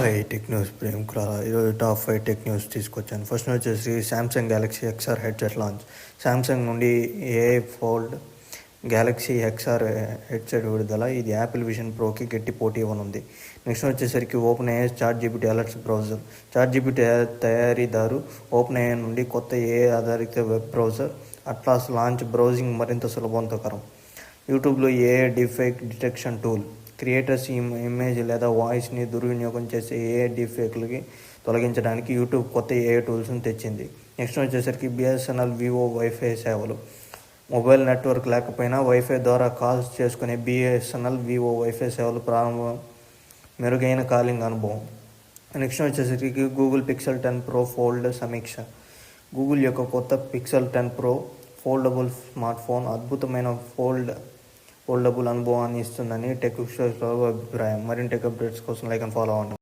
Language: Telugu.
హాయ్ టెక్ న్యూస్ ప్రేమ్ కులాల ఈరోజు టాప్ ఫైవ్ టెక్ న్యూస్ తీసుకొచ్చాను. ఫస్ట్ వచ్చేసి Samsung Galaxy XR headset launch Samsung నుండి ఏ ఫోల్డ్ గ్యాలక్సీ ఎక్స్ఆర్ హెడ్సెట్ విడుదల. ఇది యాపిల్ విజన్ ప్రోకి గట్టి పోటీ ఇవ్వనుంది. నెక్స్ట్ వచ్చేసరికి Open AI chat GPT alerts browser chat GPT తయారీదారు ఓపెన్ ఏఐ నుండి కొత్త ఏ ఆధారిత web browser Atlas launch browsing మరింత సులభవంతకరం యూట్యూబ్లో A defect detection tool creators image లేదా వాయిస్ని దుర్వినియోగం చేసే ఏ డిఫేక్లకి తొలగించడానికి యూట్యూబ్ కొత్త ఏ టూల్స్ని తెచ్చింది. నెక్స్ట్ వచ్చేసరికి బిఎస్ఎన్ఎల్ వివో వైఫై సేవలు. మొబైల్ నెట్వర్క్ లేకపోయినా వైఫై ద్వారా కాల్స్ చేసుకునే బిఎస్ఎన్ఎల్ వివో వైఫై సేవలు ప్రారంభం మెరుగైన కాలింగ్ అనుభవం. నెక్స్ట్ వచ్చేసరికి Google Pixel ten Pro Fold సమీక్ష. గూగుల్ యొక్క కొత్త Pixel ten Pro foldable smart phone అద్భుతమైన ఫోల్డ్ ఫోల్డబుల్ అనుభవాన్ని ఇస్తుందని టెక్ విశ్లేషకుల అభిప్రాయం. మరిన్ని టెక్ అప్డేట్స్ కోసం లైక్ అండ్ ఫాలో అవ్వండి.